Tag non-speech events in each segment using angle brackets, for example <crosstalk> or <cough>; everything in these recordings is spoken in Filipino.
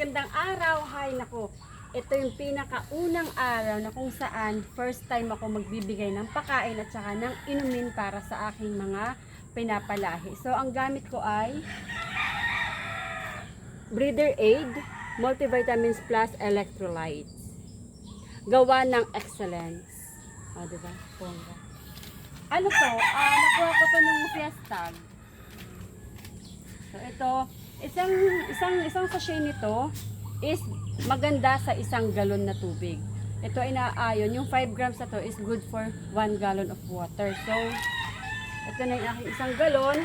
magandang araw. Hay nako. Ito yung pinakaunang araw na kung saan first time ako magbibigay ng pakain at saka ng inumin para sa aking mga pinapalahi. So ang gamit ko ay Breeder Aid Multivitamins Plus Electrolytes. Gawa ng Excellence. O, diba? Bongga. Ano to? Ah, nakuha ko to ng Fiestag. So ito, isang isang isang sachet nito is maganda sa isang galon na tubig. Ito ay naaayon, yung 5 grams na to is good for 1 gallon of water. So, ito na yung aking isang galon.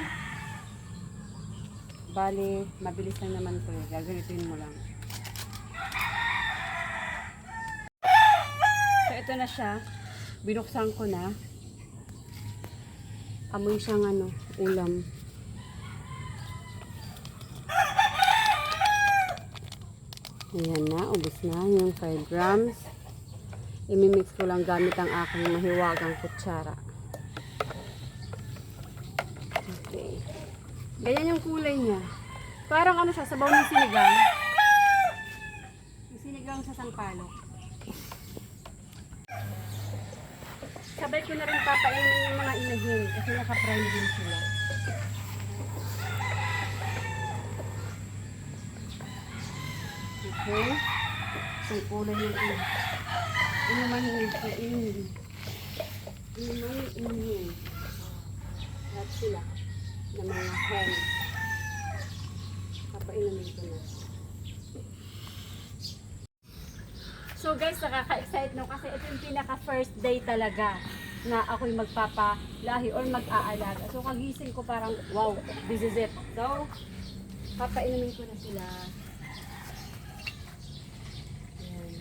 Bali, mabilis lang naman to. Gagamitin mo lang. So, ito na siya. Binuksan ko na. Amoy siyang ano, ulam. Ayan na, ubos na yung 5 grams. Imimix ko lang gamit ang aking mahiwagang kutsara. Okay. Ganyan yung kulay niya. Parang ano siya, sabaw ng sinigang. Yung sinigang sa sampalok. Sabay ko na rin papainin yung mga inahin kasi naka-prime din sila. Okay. So, kulay. Ano naman yung kainin. Ano naman yung inin. Lahat sila. Na mga hen. Papainumin ko na. So guys, nakaka-excite no kasi ito yung pinaka first day talaga na ako'y magpapalahi or mag-aalaga. So kagising ko parang, wow, this is it. So, papainumin ko na sila. Ayan.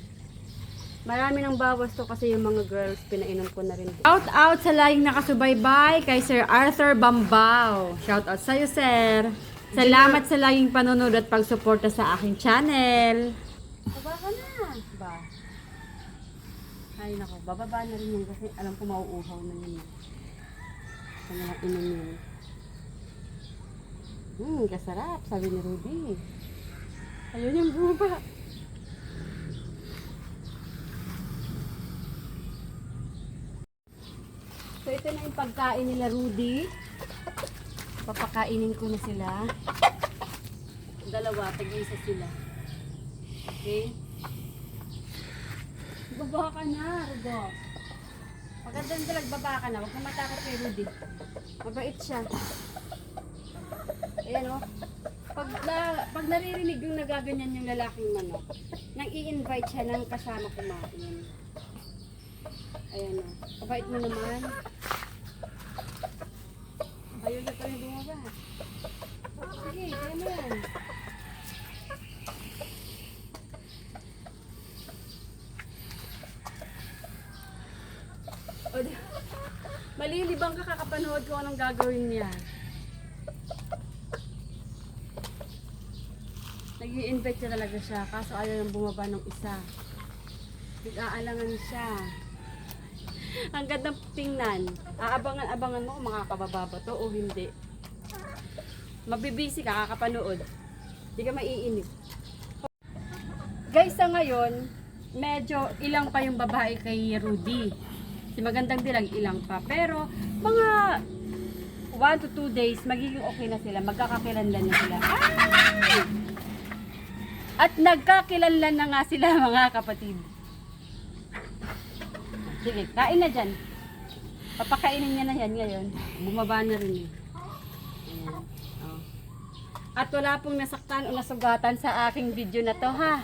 Marami ng bawas to kasi yung mga girls, pinainom ko na rin. Shout out sa laging nakasubaybay kay Sir Arthur Bambao. Shout out sa'yo, sir. Salamat sa laging panonood at pagsuporta sa aking channel. Baba ka na. Ba? Ay, nako. Bababa na rin yun kasi alam ko mauuhaw na yun. Sa mga inom yun. Hmm, kasarap, sabi ni Rudy. Ayun yung buba. So, ito na yung pagkain nila, Rudy. Papakainin ko na sila. Dalawa, tag-isa sila. Okay? Baba ka na, Rudo. Pagkandang dalag, baba ka na. Huwag kang matakot kay Rudy. Mabait siya. Ayan o. Pag, na, pag naririnig yung nagaganyan yung lalaking manok, nang i-invite siya ng kasama kumain. Ayan o. Kabait mo naman. Ayaw pa rin bumaba. Sige, kaya mo yan. Malilibang ka kakapanood ko anong gagawin niya. nag invite siya talaga siya, kaso ayaw nang bumaba ng isa. Nag-aalangan siya. <laughs> Ang gandang tingnan. Aabangan-abangan mo kung makakababa ba to o hindi. Mabibisi ka, kakapanood. Hindi ka maiinip. Guys, sa ngayon, medyo ilang pa yung babae kay Rudy. Si magandang dilag ilang pa. Pero, mga 1 to 2 days, magiging okay na sila. Magkakakilanlan na sila. Ay! At nagkakilanlan na nga sila <laughs> mga kapatid. Sige, kain na dyan. Papakainin niya na yan ngayon. Bumaba na rin. Ayan. Oh. At wala pong nasaktan o nasugatan sa aking video na to ha.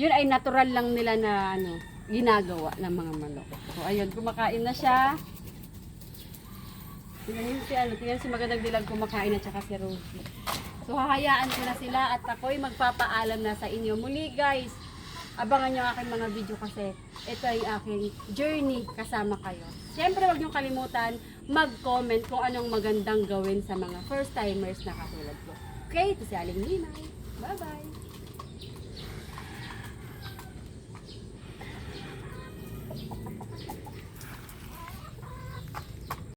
Yun ay natural lang nila na ano, ginagawa ng mga manok. So ayun, kumakain na siya. Tingnan si ano, tingnan si magandang dilag kumakain at saka si Rosie. So hahayaan ko na sila at ako'y magpapaalam na sa inyo. Muli guys, Abangan nyo aking mga video kasi ito ay aking journey kasama kayo. Siyempre, huwag nyo kalimutan mag-comment kung anong magandang gawin sa mga first-timers na katulad ko. Okay, ito si Aling Ninay. Bye-bye!